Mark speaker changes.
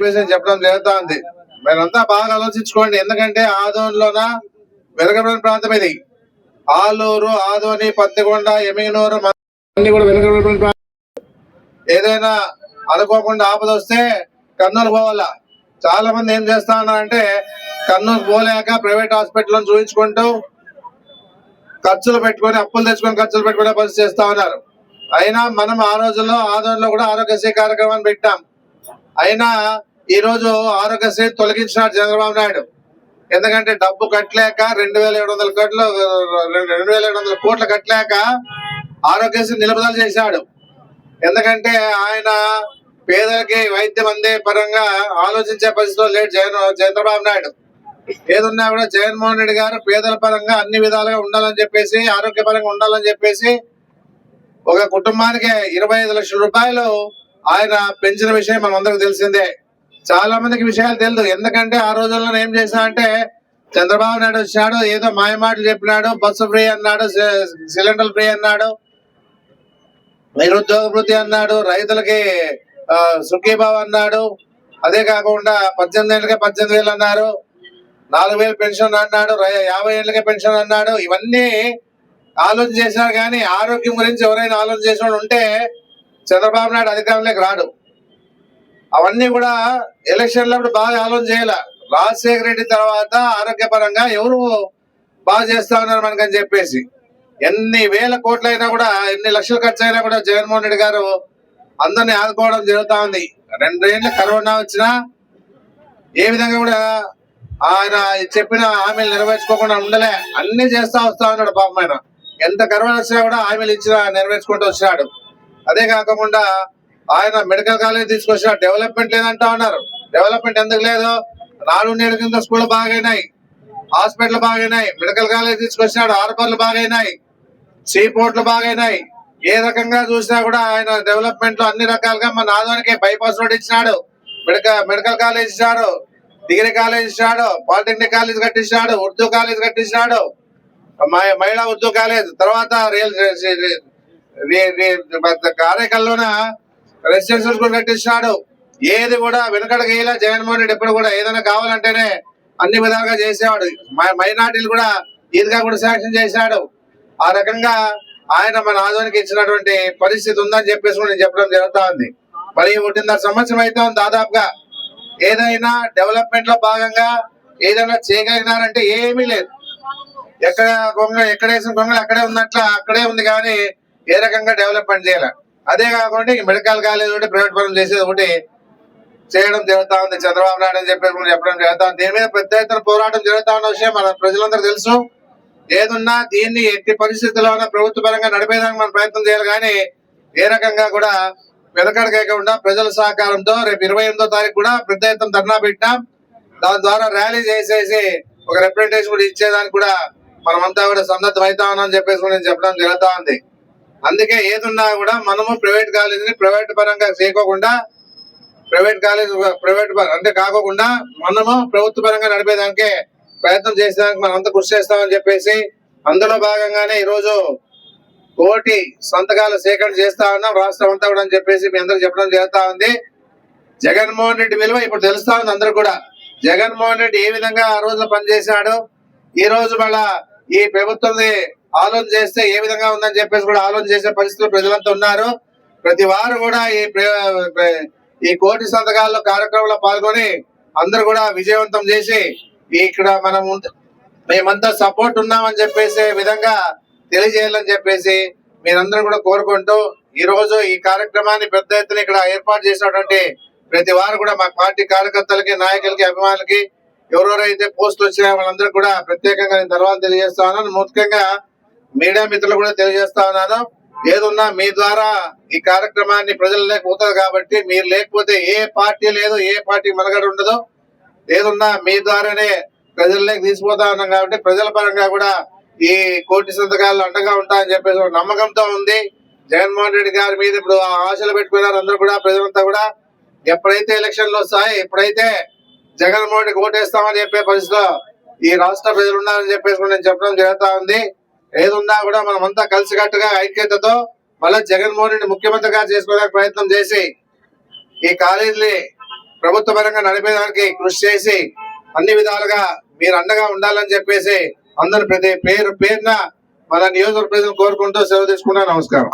Speaker 1: చెప్పేసి చెప్పడం జరుగుతా ఉంది. మీరంతా బాగా ఆలోచించుకోండి. ఎందుకంటే ఆదోన్లోన? వెలగబడిన ప్రాంతం ఇది. ఆలూరు ఆదోని పత్తికొండ ఎమిగనూరు మ- అన్ని కూడా వెలగబడిన ప్రాంతం. ఏదైనా అనుకోకుండా ఆపద వస్తే కర్నూలు పోవాలా? చాలా మంది ఏం చేస్తా ఉన్నారంటే కర్నూలు పోలేక ప్రైవేట్ హాస్పిటల్ చూపించుకుంటూ ఖర్చులు పెట్టుకొని అప్పులు తెచ్చుకొని ఖర్చులు పెట్టుకునే పరిస్థితి చేస్తా ఉన్నారు. అయినా మనం ఆ రోజుల్లో ఆదోళనలో కూడా ఆరోగ్యశ్రీ కార్యక్రమాన్ని పెట్టాం. అయినా ఈ రోజు ఆరోగ్యశ్రీ తొలగించినాడు చంద్రబాబు నాయుడు. ఎందుకంటే డబ్బు కట్టలేక రెండు వేల ఏడు వందల కోట్లు రెండు వేల ఏడు వందల కోట్లు కట్టలేక ఆరోగ్యశ్రీ నిలుపుదల చేశాడు. ఎందుకంటే ఆయన పేదలకి వైద్యం అందే పరంగా ఆలోచించే పరిస్థితిలో లేడు జగన్ చంద్రబాబు నాయుడు. ఏదున్నా కూడా జగన్మోహన్ రెడ్డి గారు పేదల పరంగా అన్ని విధాలుగా ఉండాలని చెప్పేసి ఆరోగ్య పరంగా ఉండాలని చెప్పేసి ఒక కుటుంబానికి ఇరవై ఐదు లక్షల రూపాయలు ఆయన పెంచిన విషయం మనందరికి తెలిసిందే. చాలా మందికి విషయాలు తెలియదు ఎందుకంటే ఆ రోజుల్లో ఏం చేసా అంటే చంద్రబాబు నాయుడు వచ్చాడు ఏదో మాయమాటలు చెప్పినాడు బస్సు ఫ్రీ అన్నాడు సిలిండర్ ఫ్రీ అన్నాడు నిరుద్యోగ వృత్తి అన్నాడు రైతులకి ఆ, సుఖీభావ్ అన్నాడు. అదే కాకుండా పద్దెనిమిది ఏళ్ళకే పద్దెనిమిది వేలు అన్నారు. నాలుగు వేలు పెన్షన్ అన్నాడు యాభై ఏళ్ళకే పెన్షన్ అన్నాడు. ఇవన్నీ ఆలోచన చేసినారు కానీ ఆరోగ్యం గురించి ఎవరైనా ఆలోచన చేసిన ఉంటే చంద్రబాబు నాయుడు అధికారంలోకి రాడు. అవన్నీ కూడా ఎలక్షన్లప్పుడు బాగా ఆలోచన చేయాల. రాజశేఖర రెడ్డి తర్వాత ఆరోగ్యపరంగా ఎవరు బాగా చేస్తా ఉన్నారు మనకని చెప్పేసి. ఎన్ని వేల కోట్లు అయినా కూడా ఎన్ని లక్షలు ఖర్చు అయినా కూడా జగన్మోహన్ రెడ్డి గారు అందరిని ఆదుకోవడం జరుగుతా ఉంది. రెండేళ్ళ కరోనా వచ్చినా ఏ విధంగా కూడా ఆయన చెప్పిన హామీలు నెరవేర్చుకోకుండా ఉండలే. అన్ని చేస్తా వస్తా ఉన్నాడు పాపం ఆయన. ఎంత కరోనా వచ్చినా కూడా హామీలు ఇచ్చినా నెరవేర్చుకుంటూ వచ్చాడు అదే కాకుండా ఆయన మెడికల్ కాలేజ్ తీసుకొచ్చిన డెవలప్మెంట్ లేదంటా ఉన్నారు. డెవలప్మెంట్ ఎందుకు లేదు? నాలుగు నేడు కింద స్కూల్ బాగైనాయి. హాస్పిటల్ బాగైనాయి. మెడికల్ కాలేజ్ తీసుకొచ్చినాడు. హార్బర్లు బాగైనాయి. సీ పోర్ట్లు బాగైనాయి. ఏ రకంగా చూసినా కూడా ఆయన డెవలప్మెంట్లో అన్ని రకాలుగా మన ఆదానికి బైపాస్ రోడ్ ఇచ్చినాడు. మెడికల్ మెడికల్ కాలేజ్ ఇచ్చాడు డిగ్రీ కాలేజ్ ఇచ్చాడు పాలిటెక్నిక్ కాలేజ్ కట్టించాడు ఉర్దూ కాలేజ్ కట్టించాడు మహిళా ఉర్దూ కాలేజ్. తర్వాత రియల్ కార్యకల్లోన రెసిడెన్షియల్ స్కూల్ కట్టించినాడు ఏది కూడా వెనకడగేలా జగన్మోహన్ రెడ్డి ఎప్పుడు కూడా ఏదైనా కావాలంటేనే అన్ని విధాలుగా చేసేవాడు. మ- మైనార్టీలు కూడా ఈదిగా కూడా శాంక్షన్ చేశాడు. ఆ రకంగా ఆయన మన ఆధ్వర్యానికి ఇచ్చినటువంటి పరిస్థితి ఉందని చెప్పేసి కూడా నేను చెప్పడం జరుగుతా ఉంది. మరి ఒకటిన్నర సంవత్సరం అయితే ఉంది దాదాపుగా ఏదైనా డెవలప్మెంట్లో భాగంగా ఏదైనా చేయగలిగినారంటే ఏమీ లేదు. ఎక్కడ గొంగ ఎక్కడ వేసిన గొంగళి అక్కడే ఉన్నట్ల అక్కడే ఉంది కానీ ఏ రకంగా డెవలప్మెంట్ చేయాలి. అదే కాకుండా మెడికల్ కాలేజ్ ఒకటి ప్రైవేట్ పరం చేసేది ఒకటి చేయడం జరుగుతా ఉంది. చంద్రబాబు నాయుడు అని చెప్పేసి చెప్పడం జరుగుతా ఉంది. దీని మీద పెద్ద ఎత్తున పోరాటం జరుగుతా ఉన్న విషయం మన ప్రజలందరూ తెలుసు. ఏదున్నా దీన్ని ఎట్టి పరిస్థితుల్లోనే ప్రభుత్వ పరంగా నడిపేదానికి మనం ప్రయత్నం చేయాలి. కానీ ఏ రకంగా కూడా వెనకడకేయకుండా ప్రజల సహకారంతో రేపు ఇరవై ఎనిమిదో తారీఖు కూడా పెద్ద ఎత్తున ధర్నా పెట్టాం దాని ద్వారా ర్యాలీ చేసేసి ఒక రిప్రజెంటేషన్ కూడా ఇచ్చేదానికి కూడా మనమంతా కూడా సన్నద్ధం అవుతా ఉన్నామని చెప్పేసి నేను చెప్పడం జరుగుతా ఉంది. అందుకే ఏదున్నా కూడా మనము ప్రైవేట్ కాలేజీని ప్రైవేట్ పరంగా చేయకోకుండా ప్రైవేట్ కాలేజ్ ప్రైవేట్ అంటే కాకోకుండా మనము ప్రభుత్వ పరంగా నడిపేదానికే ప్రయత్నం చేసేదానికి మనం అంతా కృషి చేస్తామని చెప్పేసి అందులో భాగంగానే ఈ రోజు కోటి సంతకాల సేకరణ చేస్తా ఉన్నాం రాష్ట్రం అంతా కూడా అని చెప్పేసి మీ అందరికి చెప్పడం జరుగుతా ఉంది. జగన్మోహన్ రెడ్డి విలువ ఇప్పుడు తెలుస్తా ఉంది అందరు కూడా. జగన్మోహన్ రెడ్డి ఏ విధంగా ఆ రోజున పనిచేశాడు? ఈ రోజు మళ్ళా ఈ ప్రభుత్వం ఆలోచన చేస్తే ఏ విధంగా ఉందని చెప్పేసి కూడా ఆలోచన చేసే పరిస్థితులు ప్రజలంతా ఉన్నారు. ప్రతి వారు కూడా ఈ ఈ కోటి సంతకాల్లో కార్యక్రమంలో పాల్గొని అందరూ కూడా విజయవంతం చేసి ఇక్కడ మనం మేమంతా సపోర్ట్ ఉన్నామని చెప్పేసి విధంగా తెలియజేయాలని చెప్పేసి మీరందరూ కూడా కోరుకుంటూ ఈ రోజు ఈ కార్యక్రమాన్ని పెద్ద ఎత్తున ఇక్కడ ఏర్పాటు చేసినటువంటి ప్రతి వారు కూడా మా పార్టీ కార్యకర్తలకి నాయకులకి అభిమానులకి ఎవరెవరైతే పోస్టులు వచ్చినా వాళ్ళందరూ కూడా ప్రత్యేకంగా నేను తర్వాత తెలియజేస్తా ఉన్నాను. ముఖ్యంగా మీడియా మిత్రులు కూడా తెలియజేస్తా ఉన్నాను. ఏదున్నా మీ ద్వారా ఈ కార్యక్రమాన్ని ప్రజలు లేకపోతుంది కాబట్టి మీరు లేకపోతే ఏ పార్టీ లేదు ఏ పార్టీ మనగడ ఉండదు. ఏదున్నా మీ ద్వారానే ప్రజల్లోకి తీసుకుపోతా ఉన్నాం కాబట్టి ప్రజల పరంగా కూడా ఈ కోటి సంతకాలు అండగా ఉంటాయని చెప్పేసి నమ్మకంతో ఉంది. జగన్మోహన్ రెడ్డి గారి మీద ఇప్పుడు ఆ ఆశలు పెట్టుకున్నారు అందరూ కూడా ప్రజలంతా కూడా. ఎప్పుడైతే ఎలక్షన్లు వస్తాయి ఎప్పుడైతే జగన్మోహన్ రెడ్డి ఓటేస్తామని చెప్పే పరిస్థితిలో ఈ రాష్ట్ర ప్రజలు ఉన్నారని చెప్పేసి కూడా నేను చెప్పడం జరుగుతా ఉంది. ఏదున్నా కూడా మనం అంతా కలిసికట్టుగా ఐక్యతతో మళ్ళీ జగన్మోహన్ రెడ్డి ముఖ్యమంత్రిగా చేసుకోవడానికి ప్రయత్నం చేసి ఈ కాలేజీని ప్రభుత్వ పరంగా నడిపేదానికి కృషి చేసి అన్ని విధాలుగా మీరు అండగా ఉండాలని చెప్పేసి అందరు ప్రతి పేరు పేరున మన నియోజకవర్గ ప్రజలు కోరుకుంటూ సెలవు తీసుకున్నా నమస్కారం.